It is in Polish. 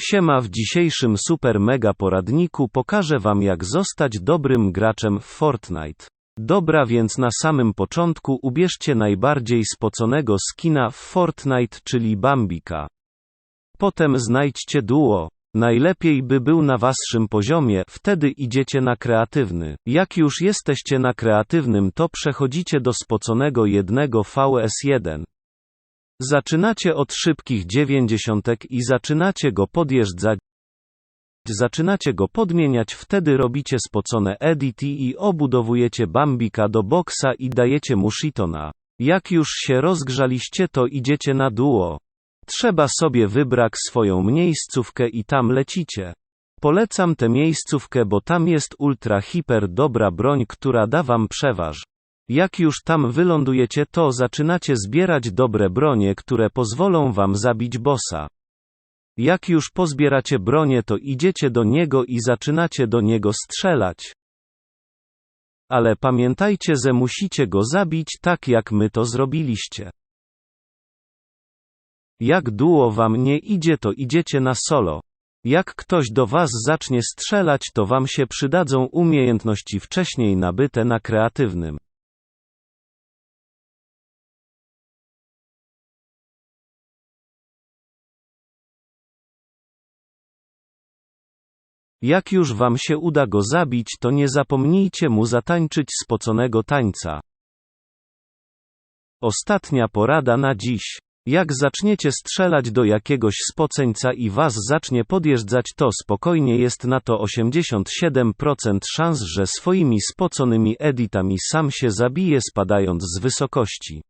Siema w dzisiejszym super mega poradniku pokażę wam jak zostać dobrym graczem w Fortnite. Dobra więc na samym początku ubierzcie najbardziej spoconego skina w Fortnite czyli Bambika. Potem znajdźcie duo. Najlepiej by był na waszym poziomie, wtedy idziecie na kreatywny. Jak już jesteście na kreatywnym to przechodzicie do spoconego jednego VS1. Zaczynacie od szybkich dziewięćdziesiątek i zaczynacie go podjeżdżać. Zaczynacie go podmieniać, wtedy robicie spocone edity i obudowujecie Bambika do boksa i dajecie mu shitona. Jak już się rozgrzaliście to idziecie na duo. Trzeba sobie wybrać swoją miejscówkę i tam lecicie. Polecam tę miejscówkę, bo tam jest ultra hiper dobra broń, która da wam przeważ. Jak już tam wylądujecie, to zaczynacie zbierać dobre bronie, które pozwolą wam zabić bossa. Jak już pozbieracie bronie, to idziecie do niego i zaczynacie do niego strzelać. Ale pamiętajcie, że musicie go zabić tak jak my to zrobiliście. Jak duo wam nie idzie, to idziecie na solo. Jak ktoś do was zacznie strzelać, to wam się przydadzą umiejętności wcześniej nabyte na kreatywnym. Jak już wam się uda go zabić, to nie zapomnijcie mu zatańczyć spoconego tańca. Ostatnia porada na dziś. Jak zaczniecie strzelać do jakiegoś spoceńca i was zacznie podjeżdżać, to spokojnie jest na to 87% szans, że swoimi spoconymi editami sam się zabije spadając z wysokości.